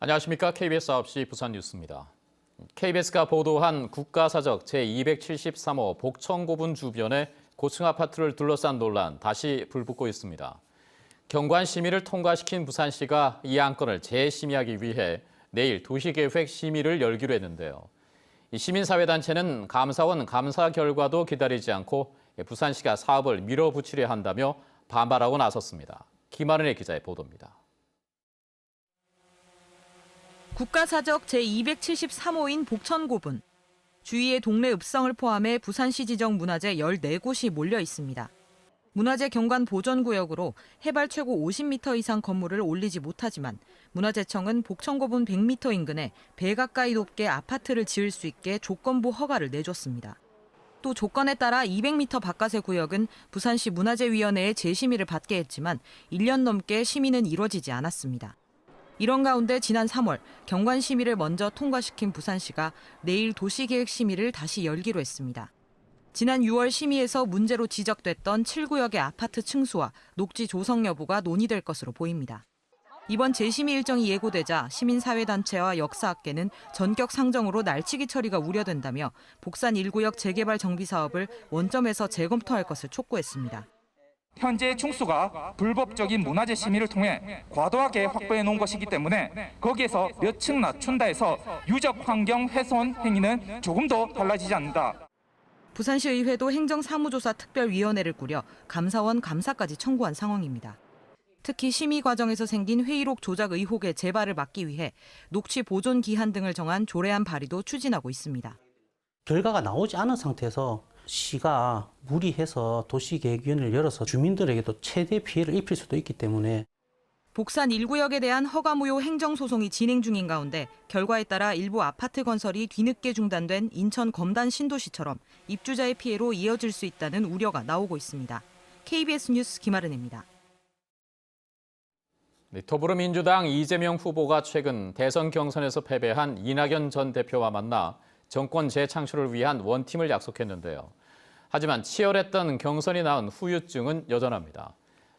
안녕하십니까. KBS 9시 부산 뉴스입니다. KBS가 보도한 국가사적 제273호 복청고분 주변의 고층 아파트를 둘러싼 논란 다시 불붙고 있습니다. 경관 심의를 통과시킨 부산시가 이 안건을 재심의하기 위해 내일 도시계획 심의를 열기로 했는데요. 이 시민사회단체는 감사원 감사 결과도 기다리지 않고 부산시가 사업을 밀어붙이려 한다며 반발하고 나섰습니다. 김아른의 기자의 보도입니다. 국가사적 제273호인 복천고분. 주위의 동네 읍성을 포함해 부산시 지정 문화재 14곳이 몰려 있습니다. 문화재 경관 보존구역으로 해발 최고 50m 이상 건물을 올리지 못하지만 문화재청은 복천고분 100m 인근에 배 가까이 높게 아파트를 지을 수 있게 조건부 허가를 내줬습니다. 또 조건에 따라 200m 바깥의 구역은 부산시 문화재위원회의 재심의를 받게 했지만 1년 넘게 심의는 이뤄지지 않았습니다. 이런 가운데 지난 3월 경관 심의를 먼저 통과시킨 부산시가 내일 도시계획 심의를 다시 열기로 했습니다. 지난 6월 심의에서 문제로 지적됐던 7구역의 아파트 층수와 녹지 조성 여부가 논의될 것으로 보입니다. 이번 재심의 일정이 예고되자 시민사회단체와 역사학계는 전격 상정으로 날치기 처리가 우려된다며 복산 1구역 재개발 정비 사업을 원점에서 재검토할 것을 촉구했습니다. 현재 충수가 불법적인 문화재 심의를 통해 과도하게 확보해 놓은 것이기 때문에 거기에서 몇 층 낮춘다 해서 유적 환경 훼손 행위는 조금 더 달라지지 않는다. 부산시의회도 행정사무조사 특별위원회를 꾸려 감사원 감사까지 청구한 상황입니다. 특히 심의 과정에서 생긴 회의록 조작 의혹의 재발을 막기 위해 녹취 보존 기한 등을 정한 조례안 발의도 추진하고 있습니다. 결과가 나오지 않은 상태에서 시가 무리해서 도시계획위원회를 열어서 주민들에게도 최대 피해를 입힐 수도 있기 때문에 복산 1구역에 대한 허가무효 행정소송이 진행 중인 가운데 결과에 따라 일부 아파트 건설이 뒤늦게 중단된 인천 검단 신도시처럼 입주자의 피해로 이어질 수 있다는 우려가 나오고 있습니다. KBS 뉴스 김아른입니다. 네, 더불어민주당 이재명 후보가 최근 대선 경선에서 패배한 이낙연 전 대표와 만나 정권 재창출을 위한 원팀을 약속했는데요. 하지만 치열했던 경선이 낳은 후유증은 여전합니다.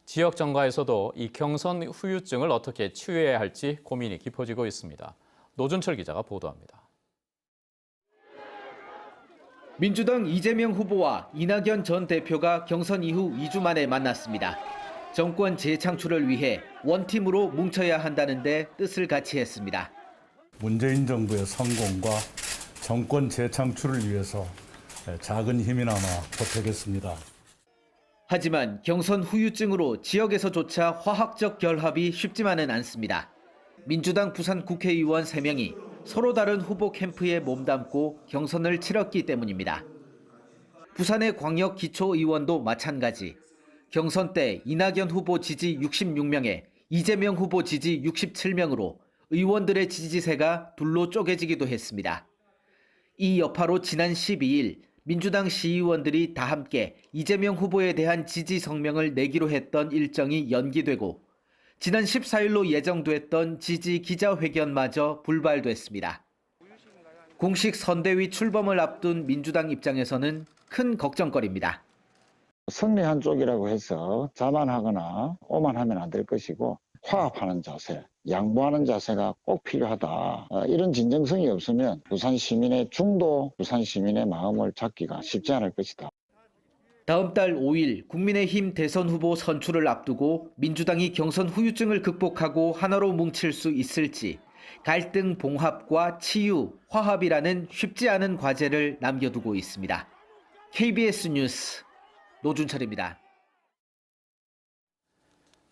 지역 정가에서도 이 경선 후유증을 어떻게 치유해야 할지 고민이 깊어지고 있습니다. 노준철 기자가 보도합니다. 민주당 이재명 후보와 이낙연 전 대표가 경선 이후 2주 만에 만났습니다. 정권 재창출을 위해 원팀으로 뭉쳐야 한다는데 뜻을 같이 했습니다. 문재인 정부의 성공과 정권 재창출을 위해서 작은 힘이나마 보태겠습니다. 하지만 경선 후유증으로 지역에서조차 화학적 결합이 쉽지만은 않습니다. 민주당 부산 국회의원 3명이 서로 다른 후보 캠프에 몸담고 경선을 치렀기 때문입니다. 부산의 광역 기초의원도 마찬가지. 경선 때 이낙연 후보 지지 66명에 이재명 후보 지지 67명으로 의원들의 지지세가 둘로 쪼개지기도 했습니다. 이 여파로 지난 12일 민주당 시의원들이 다 함께 이재명 후보에 대한 지지 성명을 내기로 했던 일정이 연기되고 지난 14일로 예정됐던 지지 기자회견마저 불발됐습니다. 공식 선대위 출범을 앞둔 민주당 입장에서는 큰 걱정거리입니다. 승리한 쪽이라고 해서 자만하거나 오만하면 안 될 것이고 화합하는 자세, 양보하는 자세가 꼭 필요하다. 어, 이런 진정성이 없으면 부산 시민의 중도 부산 시민의 마음을 잡기가 쉽지 않을 것이다. 다음 달 5일 국민의힘 대선 후보 선출을 앞두고 민주당이 경선 후유증을 극복하고 하나로 뭉칠 수 있을지 갈등 봉합과 치유, 화합이라는 쉽지 않은 과제를 남겨두고 있습니다. KBS 뉴스 노준철입니다.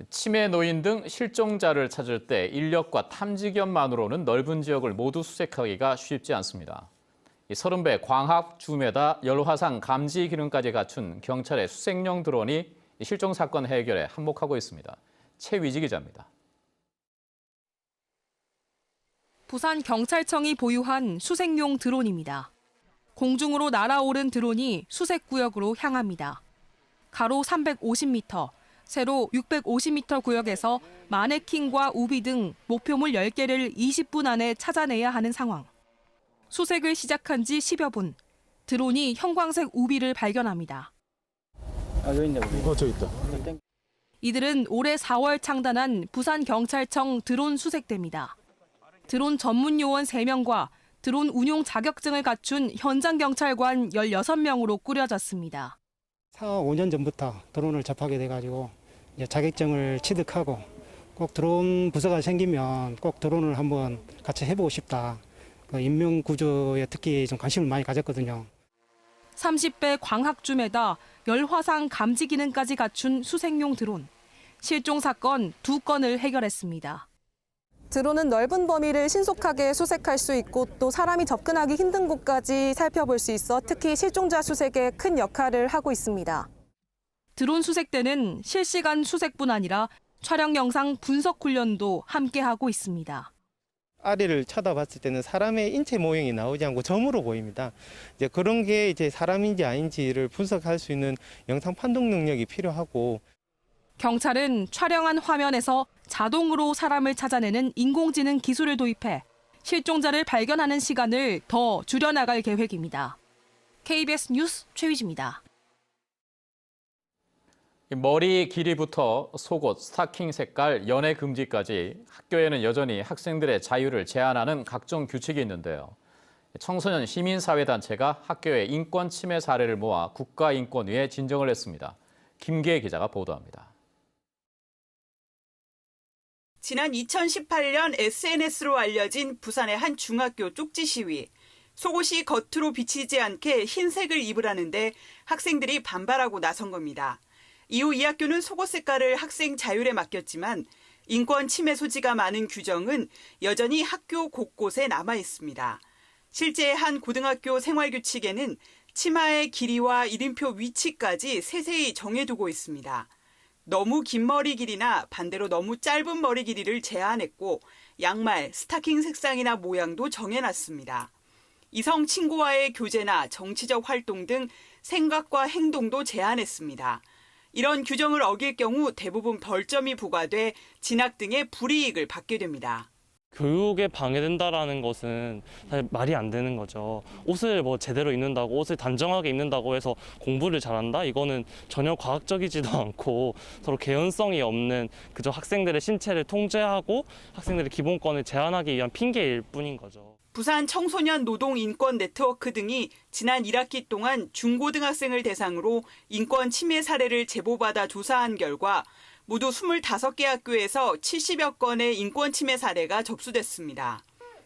치매 노인 등 실종자를 찾을 때 인력과 탐지견만으로는 넓은 지역을 모두 수색하기가 쉽지 않습니다. 이 서른배 광학 줌에다 열화상 감지 기능까지 갖춘 경찰의 수색용 드론이 실종 사건 해결에 한몫하고 있습니다. 최위지 기자입니다. 부산 경찰청이 보유한 수색용 드론입니다. 공중으로 날아오른 드론이 수색 구역으로 향합니다. 가로 350m, 세로 650m 구역에서 마네킹과 우비 등 목표물 10개를 20분 안에 찾아내야 하는 상황. 수색을 시작한 지 10여 분, 드론이 형광색 우비를 발견합니다. 이들은 올해 4월 창단한 부산경찰청 드론 수색대입니다. 드론 전문 요원 3명과 드론 운용 자격증을 갖춘 현장 경찰관 16명으로 꾸려졌습니다. 4, 5년 전부터 드론을 접하게 돼가지고 이제 자격증을 취득하고 꼭 드론 부서가 생기면 꼭 드론을 한번 같이 해보고 싶다. 그 인명 구조에 특히 좀 관심을 많이 가졌거든요. 30배 광학줌에다 열화상 감지 기능까지 갖춘 수색용 드론. 실종 사건 두 건을 해결했습니다. 드론은 넓은 범위를 신속하게 수색할 수 있고 또 사람이 접근하기 힘든 곳까지 살펴볼 수 있어 특히 실종자 수색에 큰 역할을 하고 있습니다. 드론 수색 때는 실시간 수색뿐 아니라 촬영 영상 분석 훈련도 함께 하고 있습니다. 아래를 쳐다봤을 때는 사람의 인체 모형이 나오지 않고 점으로 보입니다. 이제 그런 게 이제 사람인지 아닌지를 분석할 수 있는 영상 판독 능력이 필요하고 경찰은 촬영한 화면에서 자동으로 사람을 찾아내는 인공지능 기술을 도입해 실종자를 발견하는 시간을 더 줄여나갈 계획입니다. KBS 뉴스 최휘지입니다. 머리 길이부터 속옷, 스타킹 색깔, 연애 금지까지 학교에는 여전히 학생들의 자유를 제한하는 각종 규칙이 있는데요. 청소년 시민사회단체가 학교의 인권 침해 사례를 모아 국가인권위에 진정을 했습니다. 김계 기자가 보도합니다. 지난 2018년 SNS로 알려진 부산의 한 중학교 쪽지 시위. 속옷이 겉으로 비치지 않게 흰색을 입으라는데 학생들이 반발하고 나선 겁니다. 이후 이 학교는 속옷 색깔을 학생 자율에 맡겼지만 인권 침해 소지가 많은 규정은 여전히 학교 곳곳에 남아 있습니다. 실제 한 고등학교 생활규칙에는 치마의 길이와 이름표 위치까지 세세히 정해두고 있습니다. 너무 긴 머리 길이나 반대로 너무 짧은 머리 길이를 제한했고 양말, 스타킹 색상이나 모양도 정해놨습니다. 이성 친구와의 교제나 정치적 활동 등 생각과 행동도 제한했습니다. 이런 규정을 어길 경우 대부분 벌점이 부과돼 진학 등의 불이익을 받게 됩니다. 교육에 방해된다라는 것은 사실 말이 안 되는 거죠. 옷을 뭐 제대로 입는다고 옷을 단정하게 입는다고 해서 공부를 잘한다? 이거는 전혀 과학적이지도 않고 서로 개연성이 없는 그저 학생들의 신체를 통제하고 학생들의 기본권을 제한하기 위한 핑계일 뿐인 거죠. 부산 청소년 노동 인권 네트워크 등이 지난 1학기 동안 중고등학생을 대상으로 인권 침해 사례를 제보받아 조사한 결과 모두 25개 학교에서 70여 건의 인권 침해 사례가 접수됐습니다.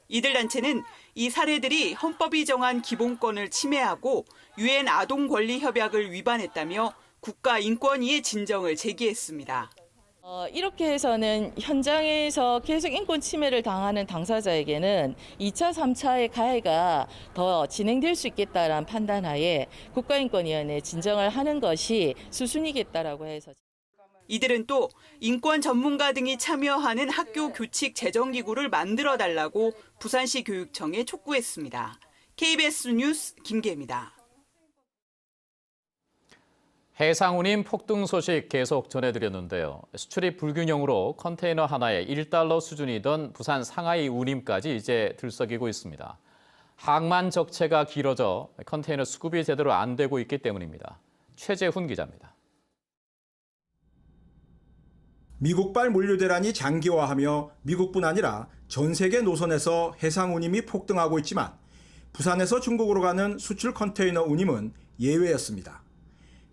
이들 단체는 이 사례들이 헌법이 정한 기본권을 침해하고 유엔 아동 권리 협약을 위반했다며 국가 인권위에 진정을 제기했습니다. 어, 이렇게 해서는 현장에서 계속 인권 침해를 당하는 당사자에게는 2차, 3차의 가해가 더 진행될 수 있겠다라는 판단하에 국가인권위원회에 진정을 하는 것이 수순이겠다라고 해서 이들은 또 인권 전문가 등이 참여하는 학교 교칙 제정 기구를 만들어 달라고 부산시 교육청에 촉구했습니다. KBS 뉴스 김계입니다. 해상운임 폭등 소식 계속 전해드렸는데요. 수출입 불균형으로 컨테이너 하나에 1달러 수준이던 부산 상하이 운임까지 이제 들썩이고 있습니다. 항만 적체가 길어져 컨테이너 수급이 제대로 안 되고 있기 때문입니다. 최재훈 기자입니다. 미국발 물류 대란이 장기화하며 미국뿐 아니라 전 세계 노선에서 해상 운임이 폭등하고 있지만 부산에서 중국으로 가는 수출 컨테이너 운임은 예외였습니다.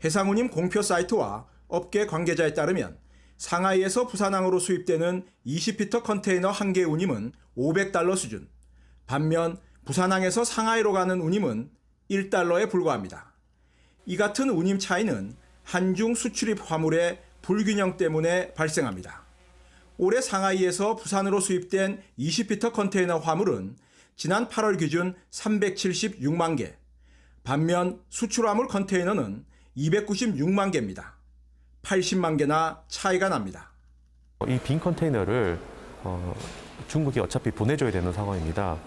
해상 운임 공표 사이트와 업계 관계자에 따르면 상하이에서 부산항으로 수입되는 20피터 컨테이너 한 개 운임은 500달러 수준. 반면 부산항에서 상하이로 가는 운임은 1달러에 불과합니다. 이 같은 운임 차이는 한중 수출입 화물의 불균형 때문에 발생합니다. 올해 상하이에서 부산으로 수입된 20피터 컨테이너 화물은 지난 8월 기준 376만 개, 반면 수출 화물 컨테이너는 296만 개입니다. 80만 개나 차이가 납니다. 이 빈 컨테이너를 어, 중국이 어차피 보내줘야 되는 상황입니다.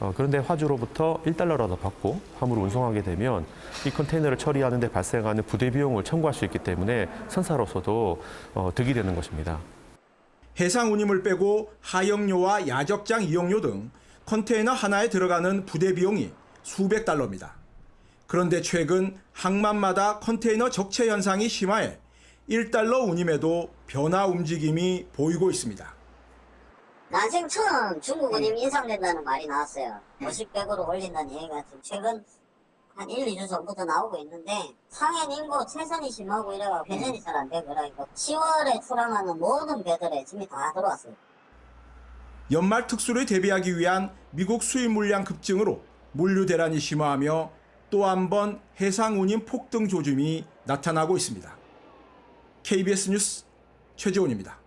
어, 그런데 화주로부터 1달러라도 받고 화물을 운송하게 되면 이 컨테이너를 처리하는 데 발생하는 부대 비용을 청구할 수 있기 때문에 선사로서도 어, 득이 되는 것입니다. 해상 운임을 빼고 하역료와 야적장 이용료 등 컨테이너 하나에 들어가는 부대 비용이 수백 달러입니다. 그런데 최근 항만마다 컨테이너 적체 현상이 심화해 1달러 운임에도 변화 움직임이 보이고 있습니다. 난생 처음 중국은 이미 인상된다는 말이 나왔어요. 50백으로 올린다는 얘기가 지금 최근 한 1, 2주 전부터 나오고 있는데 상해안 인구 최선이 심하고 이래가 배전이 잘 안 되고 이러니까 10월에 출항하는 모든 배들에 짐이 다 들어왔어요. 연말 특수를 대비하기 위한 미국 수입 물량 급증으로 물류 대란이 심화하며 또 한 번 해상 운임 폭등 조짐이 나타나고 있습니다. KBS 뉴스 최지원입니다.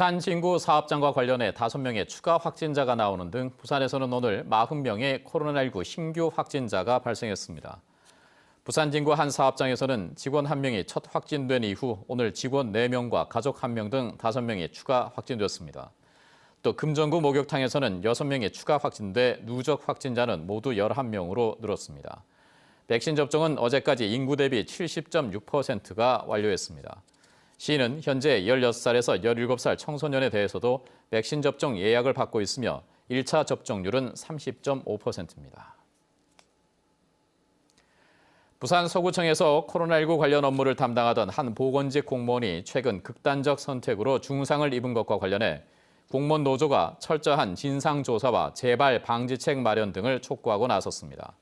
부산 진구 사업장과 관련해 5명의 추가 확진자가 나오는 등 부산에서는 오늘 40명의 코로나19 신규 확진자가 발생했습니다. 부산 진구 한 사업장에서는 직원 1명이 첫 확진된 이후 오늘 직원 4명과 가족 1명 등 5명이 추가 확진됐습니다. 또 금정구 목욕탕에서는 6명이 추가 확진돼 누적 확진자는 모두 11명으로 늘었습니다. 백신 접종은 어제까지 인구 대비 70.6%가 완료했습니다. 시는 현재 16살에서 17살 청소년에 대해서도 백신 접종 예약을 받고 있으며 1차 접종률은 30.5%입니다. 부산 서구청에서 코로나19 관련 업무를 담당하던 한 보건직 공무원이 최근 극단적 선택으로 중상을 입은 것과 관련해 공무원 노조가 철저한 진상조사와 재발 방지책 마련 등을 촉구하고 나섰습니다.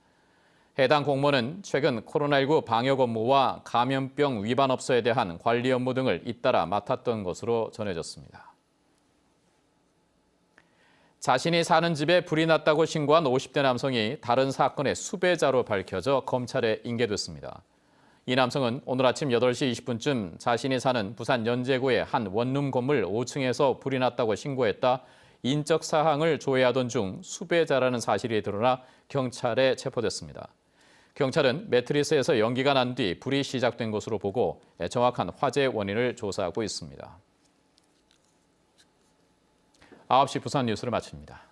해당 공무원은 최근 코로나19 방역 업무와 감염병 위반 업소에 대한 관리 업무 등을 잇따라 맡았던 것으로 전해졌습니다. 자신이 사는 집에 불이 났다고 신고한 50대 남성이 다른 사건의 수배자로 밝혀져 검찰에 인계됐습니다. 이 남성은 오늘 아침 8시 20분쯤 자신이 사는 부산 연제구의 한 원룸 건물 5층에서 불이 났다고 신고했다 인적 사항을 조회하던 중 수배자라는 사실이 드러나 경찰에 체포됐습니다. 경찰은 매트리스에서 연기가 난 뒤 불이 시작된 것으로 보고 정확한 화재 원인을 조사하고 있습니다. 9시 부산 뉴스를 마칩니다.